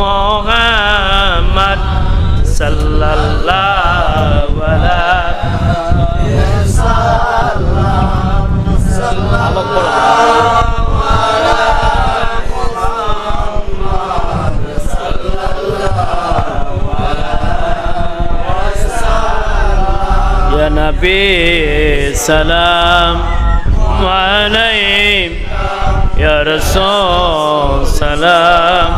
মোহাম্মদ সাল্লাল্লাহু আলাইহি আলোক করো। يا نبي سلام عليك يا رسول سلام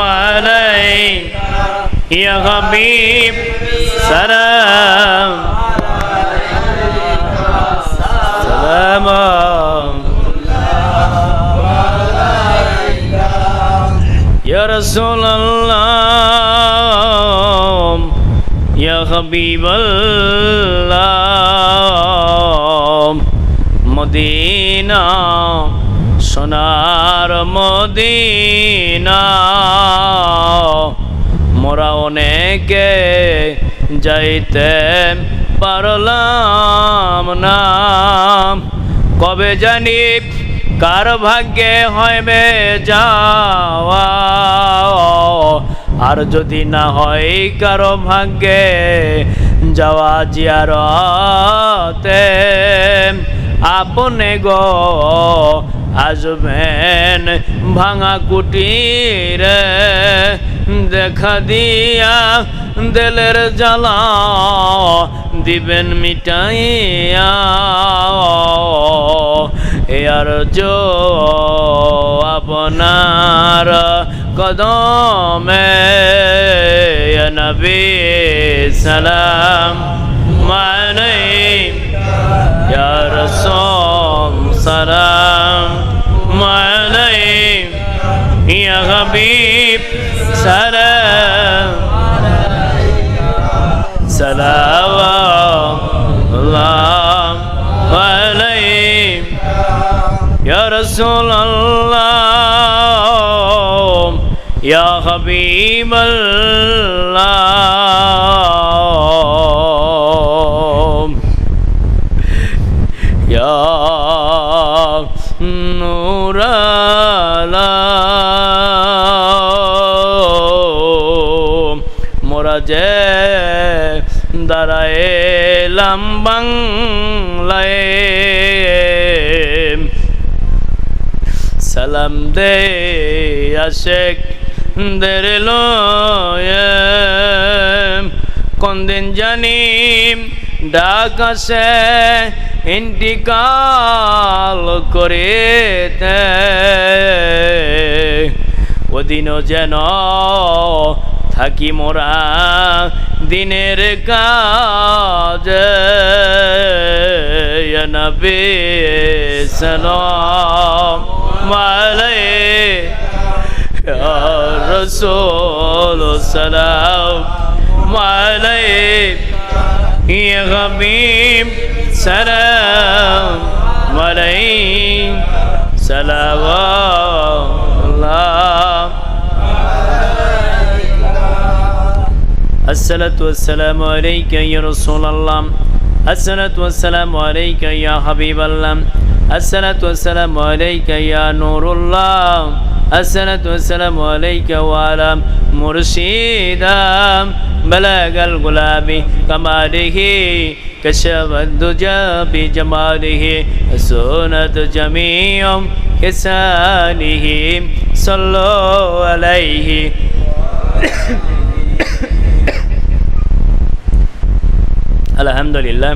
عليك يا حبيب سلام سلام يا رسول الله يا حبيب الله مدينه সোনার মদিনা। মোরা অনেকে যাইতে পারলাম না। কবে জানি কার ভাগ্যে হইবে যাওয়া। আর যদি না হয় কারও ভাগ্যে যাওয়া জিয়ারতে। আপনে গো আসবেন ভাঙা কুটিরে, দেখা দিয়া দিলের জ্বালা দিবেন মিটাইয়া। এর জো আপনার কদমে নবী সালাম মানে সালাম। سلام سلام الله عليه يا رسول الله يا حبيب الله মোরা যে দাঁড়াইলাম বাংলায়। সালাম দে আশেক দের কোন দিন জানি ডাক আসে ইন্টিকাল করেতে। ওদিনও যেন থাকি মোরা দিনের কাজ? নবী সালাম রসোল সালাম মালয় গমীম সালাম মালাই সালাম الصلاة والسلام عليك يا رسول الله الصلاة والسلام عليك يا حبيب الله الصلاة والسلام عليك يا نور الله الصلاة والسلام عليك وعلى مرشدا بلغ الغلام كماله كشف الدجى بجماله سنة جميع كسانه صلوا عليه আলহামদুলিল্লাহ।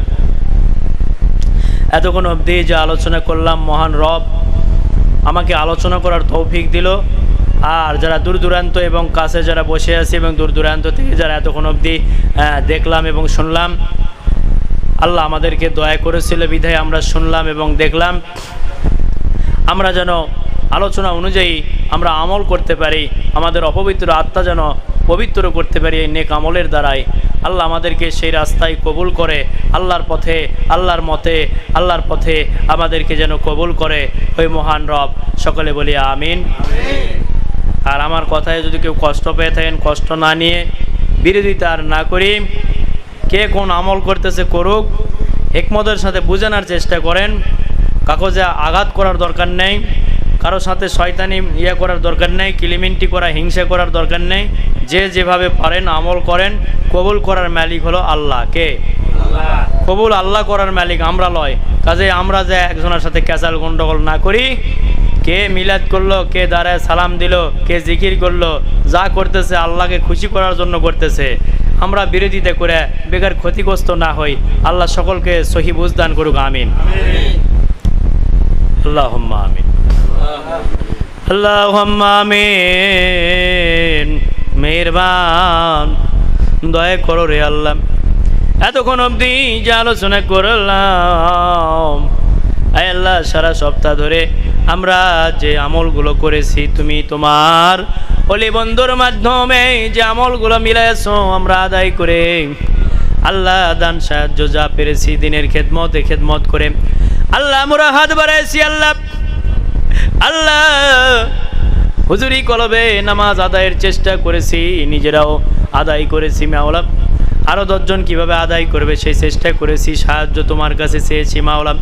এতক্ষণ অবধি যে আলোচনা করলাম, মহান রব আমাকে আলোচনা করার তৌফিক দিল। আর যারা দূর দূরান্ত এবং কাছে যারা বসে আছে এবং দূর দূরান্ত থেকে যারা এতক্ষণ অবধি দেখলাম এবং শুনলাম, আল্লাহ আমাদেরকে দয়া করেছিল, বিধায় আমরা শুনলাম এবং দেখলাম। আমরা যেন আলোচনা অনুযায়ী আমরা আমল করতে পারি, আমাদের অপবিত্র আত্মা যেন পবিত্র করতে পারি এই নেক আমলের দ্বারাই। আল্লাহ আমাদেরকে সেই রাস্তায় কবুল করে, আল্লাহর পথে, আল্লাহর মতে, আল্লাহর পথে আমাদেরকে যেন কবুল করে। ওই মহান রব, সকলে বলি আমিন। আর আমার কথায় যদি কেউ কষ্ট পেয়ে থাকেন, কষ্ট না নিয়ে বিরোধিতা আর না করি। কে কোন আমল করতেছে করুক, হেকমতের সাথে বোঝানোর চেষ্টা করেন। কাগজে আঘাত করার দরকার নেই। কারও সাথে শয়তানি ইয়ে করার দরকার নেই, কিলিমিনটি করা, হিংসা করার দরকার নেই। যে যেভাবে পারেন আমল করেন কবুল করার মালিক হলো আল্লাহ। কে? কবুল আল্লাহ করার মালিক আমরা লয়। কাজে আমরা যে একজনের সাথে ক্যাচাল গন্ডগোল না করি কে মিলাদ করল কে দাঁড়ায় সালাম দিল কে জিকির করল যা করতেছে আল্লাহকে খুশি করার জন্য করতেছে। আমরা বিরোধিতা করে বেকার ক্ষতিগ্রস্ত না হই। আল্লাহ সকলকে সহি বুঝদান করুক আমিন। আল্লাহ আমিন। আল্লাহ। আমিন। মেহরবান। দয়া করো রে আল্লাহ। এতক্ষণ অবধি যে আলোচনা করলাম আল্লাহ, সারা সপ্তাহ ধরে আমরা যে আমলগুলো করেছি, তুমি তোমার অলি বন্ধুর মাধ্যমে যে আমলগুলো মিলাইছ আমরা আদায় করে আল্লাহ দান সাহায্য যা পেরেছি, দিনের খেদমতে খেদমত করে আল্লাহ আমরা হাত বাড়াইছি, আল্লাহ। আল্লাহ হুজুরি কলবে নামাজ আদায়ের চেষ্টা করেছি, নিজেরাও আদায় করেছি মাওলা। আরও দশজন কীভাবে আদায় করবে সেই চেষ্টা করেছি, সাহায্য তোমার কাছে চেয়েছি মাওলা।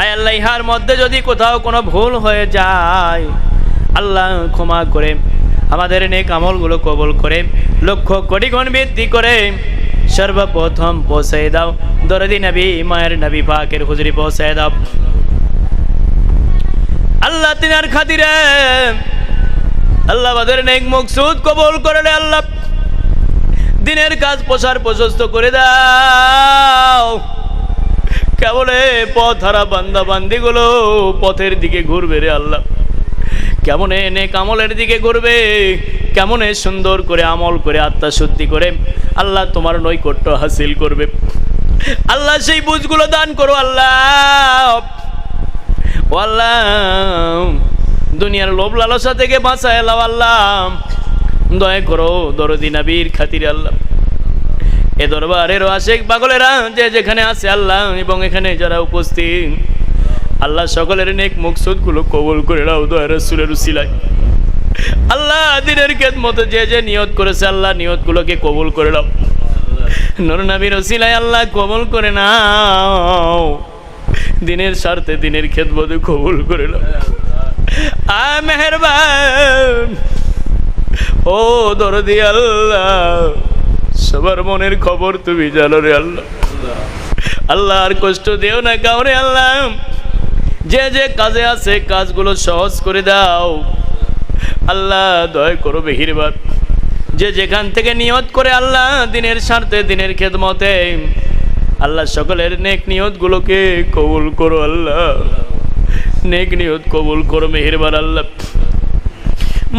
আয় আল্লাহ, ইহার মধ্যে যদি কোথাও কোনো ভুল হয়ে যায়, আল্লাহ ক্ষমা করে, আমাদের নেক আমলগুলো কবল করে, লক্ষ কোটি গুণ বৃদ্ধি করে, সর্বপ্রথম পৌঁছে দাও। দরদি নবী, মায়ের নবী পাকের হুজুরি পৌঁছে দাও। আল্লাহ তিনার খাতিরে আল্লাহ আমাদের নেক মকসুদ কবল করে রে আল্লাহ। দিনের কাজ প্রসার প্রশস্ত করে দাও। কেবলে পথ হারা বান্দা বান্দিগুলো পথের দিকে ঘুরবে রে আল্লাহ। কেমনে নে কামলের দিকে ঘুরবে, কেমনে সুন্দর করে আমল করে আত্মা শুদ্ধি করে আল্লাহ তোমার নৈকট্য হাসিল করবে। আল্লাহ সেই বুঝগুলো দান করো আল্লাহ। আল্লাহ দুনিয়ার লোভ লালসা থেকে বাঁচায় এলাম আল্লাহ। দয়া করো, দরদি নাবির খাতির আল্লাহ। এ দরবারের আশেক পাগলেরা যে যেখানে আছে আল্লাহ এবং এখানে যারা উপস্থিত, আল্লাহ সকলের নেক মুকসুদগুলো কবল করে নাও দয়া রসুলের উসিলায়। আল্লাহ দিনের কেত মতো যে যে নিয়ত করেছে আল্লাহ নিয়তগুলোকে কবুল করে নাও। নর নাবির ওসিলায় আল্লাহ কবল করে নাও। দিনের স্বার্থে দিনের মতো কবুল করে নাও আ মেহরবান, ও দরদি আল্লাহ, সবার মনের খবর তুমি জানো রে আল্লাহ। আল্লাহ আর কষ্ট দিও না কাউরে আল্লাহ। যে যে কাজে আছে কাজগুলো সহজ করে দাও। আল্লাহ দয় করো বেহিরবার যে যেখান থেকে নিয়ত করে আল্লাহ দিনের স্বার্থে দিনের খেদমতে আল্লাহ সকলের নেক নিয়তগুলোকে কবুল করো আল্লাহ। নেক নিয়ত কবুল করো মেহেরবার আল্লাহ।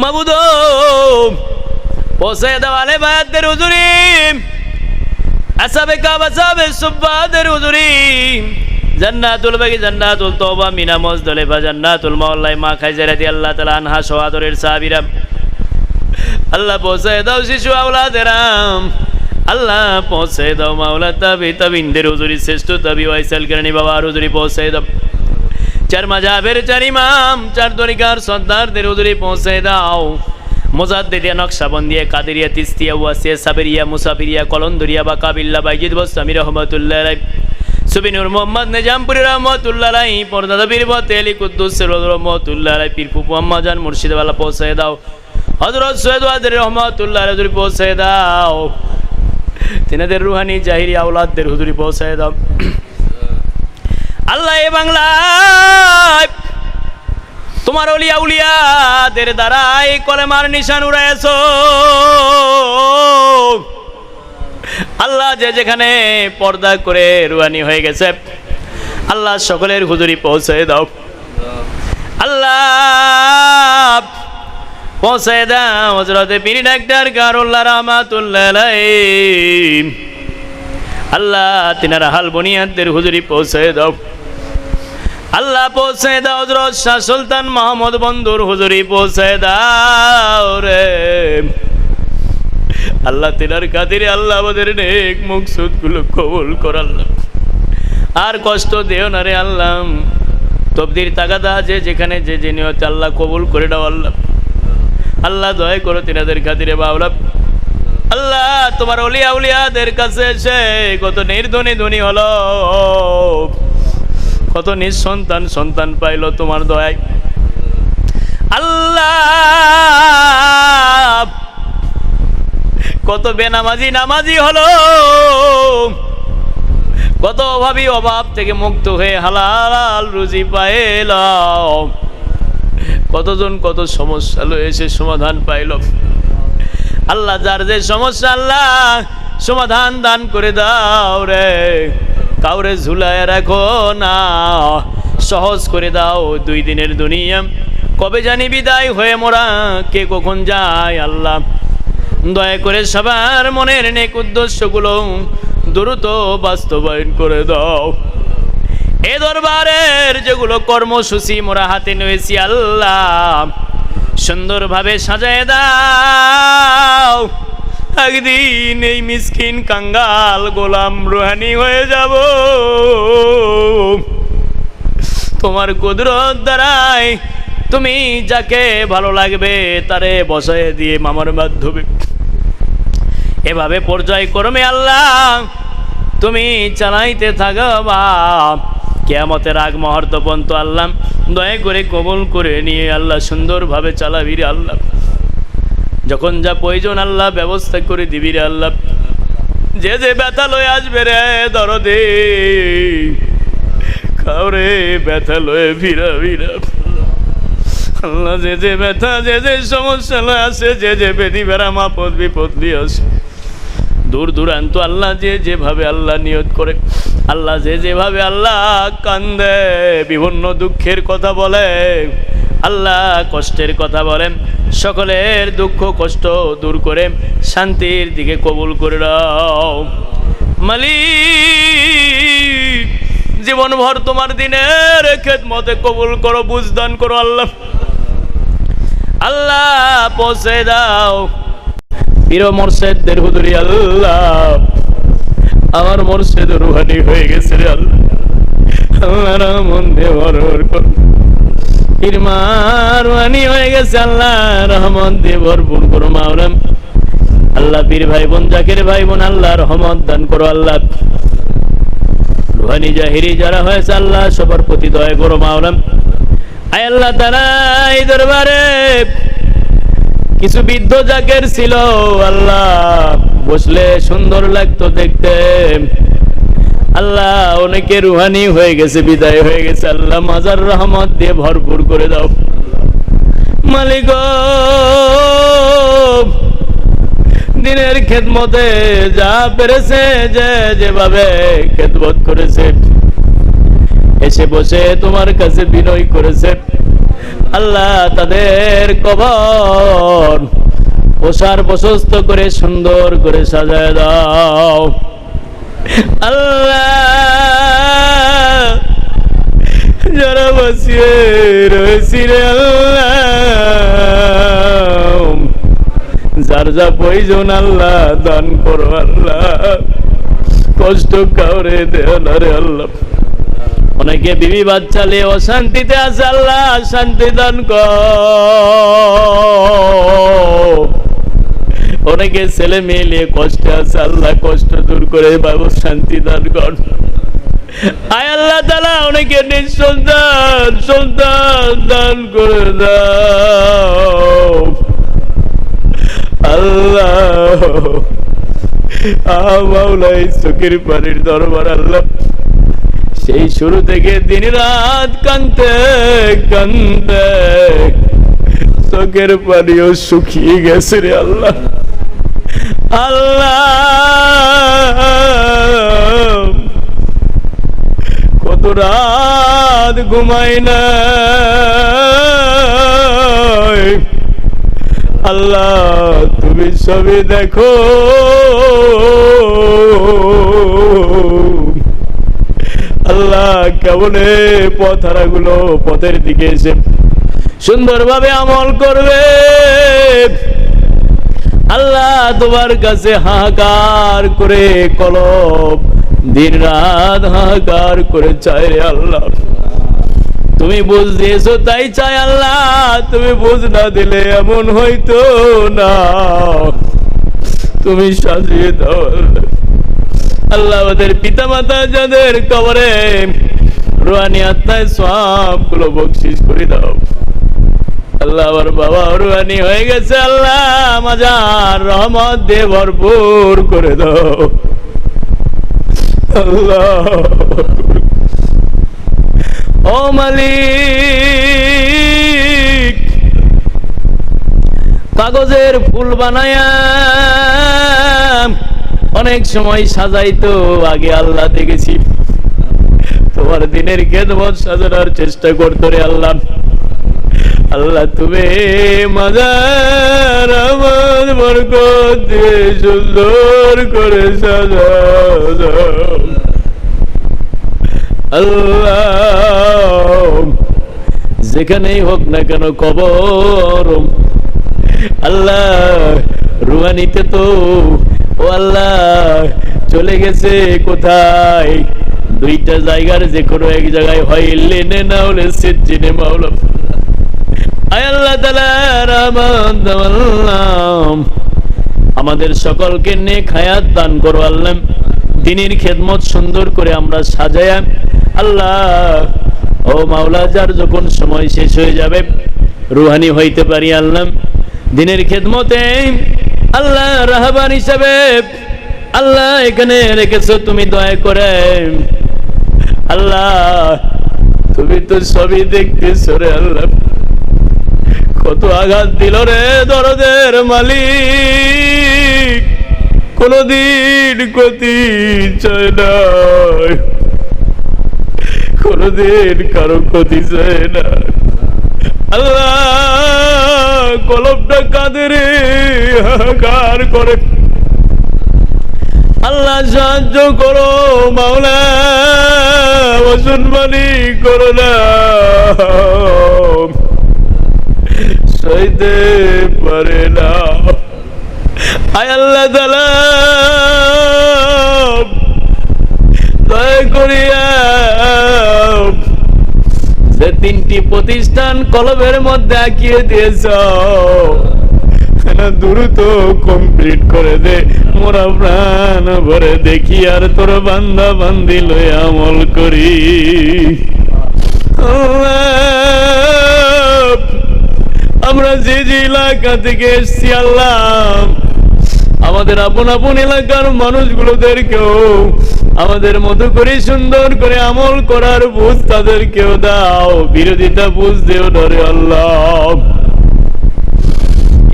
মাবুদ পৌঁছে দেওয়ালে বায়াতদের হুজুরি, আসাবে কাব, আসাবে সুব্বাদের হুজুরি। জান্নাতুল বাগি, জান্নাতুল তওবা, মিনা মজদলিফা জান্নাতুল মাওলাই মা খাইজা রাদিয়াল্লাহু তাআলা আনহা সওয়াদরের সাহাবীরা। আল্লাহ পৌঁছে দাও শিশু, আওলাদেরাম। আল্লাহ পৌঁছে দাও, মাওলা তাবি, তাবিনদের হুজুরি শ্রেষ্ঠ তাবি, ওয়াইসাল কেরানি বাবার হুজুরি পৌঁছে দাও। চার মাজাবের চার ইমাম, চার তরিকার সর্দারদের হুজুরি পৌঁছে দাও। মোজাদ্দিদিয়া, নকশাবন্দিয়া, কাদেরিয়া, তিস্তিয়া, ওয়াসিয়া, সাবেরিয়া, মুসাফিরিয়া, কলন্দরিয়া বা কাবিল্লা বাইজিদ, বস্তামি, রহমতুল্লাহ সুবিনুর মোহাম্মদ, নিজামপুরি রহমতুল্লাহ রাই পর্দাদা বীর তেলি কুদ্দুস রহমতুল্লাহ রাই পীর ফুপু আম্মাজান মুর্শিদওয়ালা পৌঁছে দাও। হজরত সৈয়দ রহমতুল্লাহ হুজুরি পৌঁছে দাও। তিনাদের রুহানি জাহিরি আউলাদদের হুজুরি পৌঁছায় দাও। আল্লাহ এ বাংলায় তোমার অলিয়া উলিয়াদের দ্বারাই কলেমার নিশান উড়াইছ আল্লাহ যে যেখানে পর্দা করে রুয়ানি হয়ে গেছে, আল্লাহ সকলের হুজুরি পৌঁছে দাও। আল্লাহ আল্লাহ তিনারা বনিয়াদের হুজুরি দাও। আল্লাহ বন্ধুর হুজুরি দাও রে। আল্লাহ তিনার খাতিরে আল্লাহ আমাদের নেক মুকসুদগুলো কবুল কর আল্লাহ আর কষ্ট দেও না রে আল্লাহ। তবদির তাগাদা যে যেখানে যে যে আল্লাহ কবুল করে দাও আল্লাহ। আল্লাহ দয়া করো তিনাদের খাতিরে বাউলা আল্লাহ, তোমার অলিয়া উলিয়াদের কাছে এসে কত নির্ধনী ধনী হলো। কত নিঃসন্তান সন্তান পাইলো তোমার দয়ায়। আল্লাহ, কত বেনামাজি নামাজি হলো। কত অভাবী অভাব থেকে মুক্ত হয়ে হালাল রুজি পাইল কতজন কত সমস্যা লয়েছে সমাধান পাইল। আল্লাহ যার যে সমস্যা, আল্লাহ সমাধান দান করে দাও রে। কাউরে ঝুলায় রাখো না, সহজ করে দাও দুই দিনের দুনিয়া। কবে জানি বিদায় হয়ে মোরা, কে কখন যায় আল্লাহ। দয়া করে সবার মনের নেক উদ্দেশ্যগুলো দ্রুত বাস্তবায়ন করে দাও। এ দরবারের যেগুলো কর্মসূচি মোরা হাতে নিয়েছি, আল্লাহ। সুন্দরভাবে সাজায় দাও। একদিন এই মিসকিন কাঙ্গাল গোলাম রুহানি হয়ে যাব। তোমার কুদরত দ্বারাই তুমি যাকে ভালো লাগবে তারে বসায় দিয়ে মামার মাধ্যমে। এভাবে পর্যায়ক্রমে আল্লাহ, তুমি চালাইতে থাকবা। কেয়ামতের আগ মুহূর্ত পর্যন্ত আল্লাহ দয়া করে কবল করে নিয়ে আল্লাহ সুন্দরভাবে চালাবি রে আল্লাহ। যখন যা প্রয়োজন আল্লাহ ব্যবস্থা করে দিবি রে আল্লাহ। যে যে ব্যথা লয়ে আসবে রে দরদে খাওরে ব্যথা লয়ে ভিড়া ভিড়া আল্লাহ। যে যে ব্যথা, যে যে সমস্যা আসে, যে যে বেদি বেড়া, মাপদ বিপদ নিয়ে আসে। দূর দূরান্ত আল্লাহ যে যেভাবে আল্লাহ নিয়ত করে আল্লাহ যে যেভাবে আল্লাহ কান্দে, বিভিন্ন দুঃখের কথা বলে, আল্লাহ কষ্টের কথা বলেন, সকলের দুঃখ কষ্ট দূর করে শান্তির দিকে কবুল করে দাও মালিক, জীবনভর তোমার দিনের খেদমতে কবুল করো, বুঝদান করো আল্লাহ। আল্লাহ পৌঁছে দাও। প্রিয় মোর্শেদদের হুদুরি আল্লাহ। আমার মোর্শেদ রুহানি হয়ে গেছে রে আল্লাহ। রহমন দেবর রুহানি হয়ে গেছে আল্লাহ রহমন দিয়ে ভরপুর করো মাওলাম আল্লাহ পীর ভাই বোন জাকের ভাই বোন আল্লাহ রহমত দান করো আল্লাহ। রুহানি জাহিরি যারা হয়েছে, আল্লাহ সবার প্রতি দয়া করো মাওলাম আয় আল্লাহ তারা এই দরবারে। কিছু বৃদ্ধ জাগের ছিল, আল্লাহ বসলে সুন্দর লাগতো দেখতে। আল্লাহ অনেকে রুহানি হয়ে গেছে, বিদায় হয়ে গেছে। আল্লাহ, মাজার রহমত দিয়ে ভরপুর করে দাও। মালিক, দিনের খেদমতে যা পেরেছে, যে যেভাবে খেদমত করেছে, এসে বসে তোমার কাছে বিনয় করেছে। আল্লাহ, তাদের কবর পোষার প্রশস্ত করে সুন্দর করে সাজায় দাও। আল্লাহ, যারা বসিয়ে রয়েছি রে যার যা প্রয়োজন আল্লাহ দান করো আল্লাহ। কষ্ট কাউরে রে আল্লাহ। অনেকে বিবি বাচ্চা অশান্তিতে আছে, আল্লাহ, শান্তি দান কর। অনেকে ছেলে মেয়ে নিয়ে কষ্টে আছে, আল্লাহ কষ্ট দূর করে বাবু শান্তি দান কর আয় আল্লাহ তালা, অনেকে নিঃসন্তান সন্তান দান করে দাও। আল্লাহ আল্লাহ চোখের পানির দরবার, আল্লাহ। সেই শুরু থেকে দিন রাত কানতে কানতে চোখের পানিও শুকিয়ে গেছে রে আল্লাহ। আল্লাহ। কত রাত ঘুমাই না। আল্লাহ, তুমি সবই দেখো। আল্লাহ, কেমন পথারা গুলো পথের দিকে এসে সুন্দরভাবে আমল করবে। আল্লাহ তোমার কাছে হাহাকার করে কলব দিন রাত হাহাকার করে চাই আল্লাহ। তুমি বুঝ দিয়েছ, তাই চাই আল্লাহ। তুমি বুঝ না দিলে এমন হইতো না। তুমি সাজিয়ে দাও আল্লাহ। আমাদের পিতা মাতা যাদের কবরে রোহানি আত্মায় সবগুলো বকশিস করে দাও। বাবা হয়ে গেছে আল্লাহ রহমত দিয়ে ভরপুর করে দাও। আল্লাহ। ও মালিক, কাগজের ফুল বানায়া অনেক সময় সাজাইতো, আগে আল্লাহ দেখেছি। তোমার দিনের খেদমত সাজানোর চেষ্টা করতো রে আল্লাহ। আল্লাহ, তুমি মাজার আমার বরকত দিয়ে সুন্দর করে সাজাও। আল্লাহ, যেখানেই হোক না কেন কবর। আল্লাহ রুয়ানিতে তো, ও আল্লাহ, চলে গেছে কোথায়? দুইটা জায়গার যে কোনো এক জায়গায় হয়, লেনে না হলে সিজিনে মাওলা আয় আল্লাহ তাআলা রহমান দামাল্লাম আমাদের সকলকে নেক হায়াত দান করো আল্লাহ। দিনের খেদমত সুন্দর করে আমরা সাজায়া আল্লাহ, ও মাওলা, যার যখন সময় শেষ হয়ে যাবে, রুহানি হইতে পারি আল্লাহ। দিনের খেদমতে আল্লাহ রাহাবান হিসাবে আল্লাহ এখানে রেখেছো, তুমি দয়া করে। আল্লাহ, তুমি তো সবই দেখতেছো রে আল্লাহ। কত আঘাত দিল রে দরদের মালিক? কোনদিন ক্ষতি চায় না। কোনদিন কারও ক্ষতি চায় না। আল্লাহ কলমটা কাঁদে রে, হাহাকার করে। আল্লাহ সাহায্য করো, মাওলা মুসলমানি করো না। সইতে পারে না। আয় আল্লাহ তালা দয়া করিয়া। যে তিনটি প্রতিষ্ঠান কলবের মধ্যে আঁকিয়ে দিয়েছ, দ্রুত কমপ্লিট করে দে। মোরা প্রাণ ভরে দেখি আর তোর বান্দা বান্দি লই আমল করি। আমরা যে যে এলাকা থেকে এসছি, আল্লাহ। আমাদের আপন আপন এলাকার মানুষগুলোদেরকেও আমাদের মতো করে সুন্দর করে আমল করার বুঝ তাদেরকেও দাও। বিরোধিতা বুঝ দেও ধরে আল্লাহ।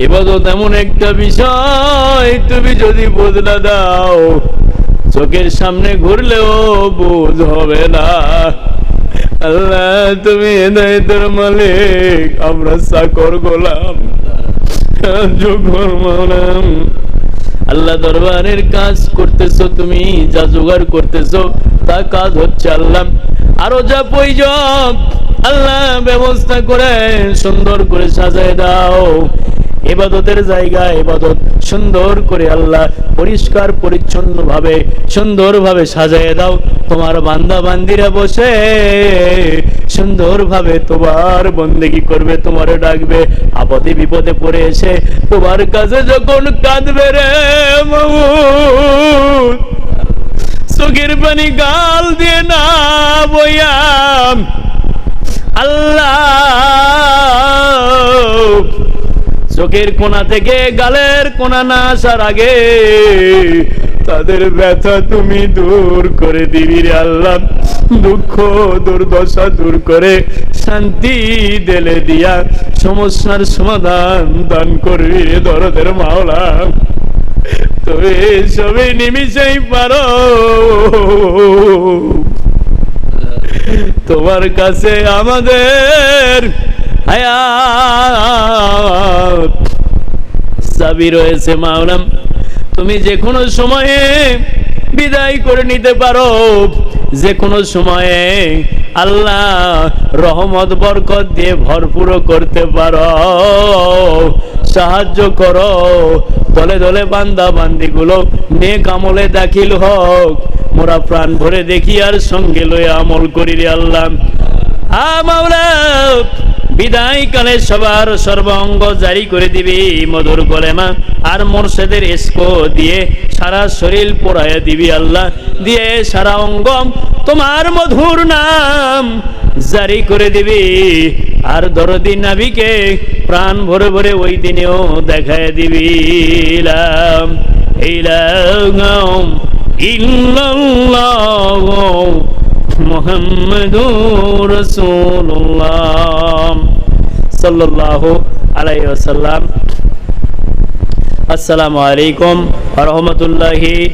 এবাদত এমন একটা বিষয়, তুমি যদি বদলা দাও, চোখের সামনে ঘুরলেও বুঝ হবে না। আল্লাহ, তুমি হেদায়তের মালিক। আমরা চাকর গোলাম যখন আল্লাহ দরবারের কাজ করতেছো তুমি, যা জোগাড় করতেছো, তা কাজ হচ্ছে আল্লাহ। আরও যা প্রয়োজন, আল্লাহ ব্যবস্থা করে সুন্দর করে সাজায় দাও। এবাদতের জায়গা এবাদত সুন্দর করে আল্লাহ পরিষ্কার পরিচ্ছন্ন ভাবে সুন্দর ভাবে সাজায় দাও। তোমার বান্দা, বান্দিরা বসে সুন্দর ভাবে তোমার বন্দেগি করবে, তোমার ডাকবে, আপদে বিপদে পড়ে এসে তোমার কাছে যখন কাঁদবে রে চোখের পানি গাল দিয়ে না বইয়াম আল্লাহ চোখের কোনা থেকে গালের কোনা না আসার আগে তাদের ব্যথা তুমি দূর করে দিবি রে আল্লাহ। দুঃখ, দুর্দশা দূর করে শান্তি দেলে দিয়া সমস্যার সমাধান দান করবি রে দরদের মাওলা। তবে সবে নিমিশেই পারো। তোমার কাছে আমাদের হায়াত। চাবি রয়েছে মাওলাম তুমি যে কোনো সময়ে বিদায় করে নিতে পারো। যে কোনো সময়ে আল্লাহ রহমত, বরকত দিয়ে ভরপুর করতে পারো। সাহায্য করো। দলে দলে বান্দা বান্দিগুলো নেক আমলে দাখিল হোক। মোরা প্রাণ ভরে দেখি আর সঙ্গে লয়ে আমল করি রে আল্লাহ। বিদায় কালে সবার সর্বাঙ্গ জারি করে দিবি মধুর কলেমা আর মোর্শেদের এসকো দিয়ে সারা শরীর পোড়াইয়া দিবি আল্লাহ। দিয়ে সারা অঙ্গম তোমার মধুর নাম জারি করে দিবি। আর দরদি নাবিকে প্রাণ ভরে ভরে ওই দিনেও দেখায় দিবি। ইলাম ইলাম, ইল্লাল্লাহ মুহাম্মাদুর রাসূলুল্লাহ সাল্লাল্লাহু আলাইহি ওয়াসাল্লাম আসসালামু আলাইকুম ওয়া রাহমাতুল্লাহি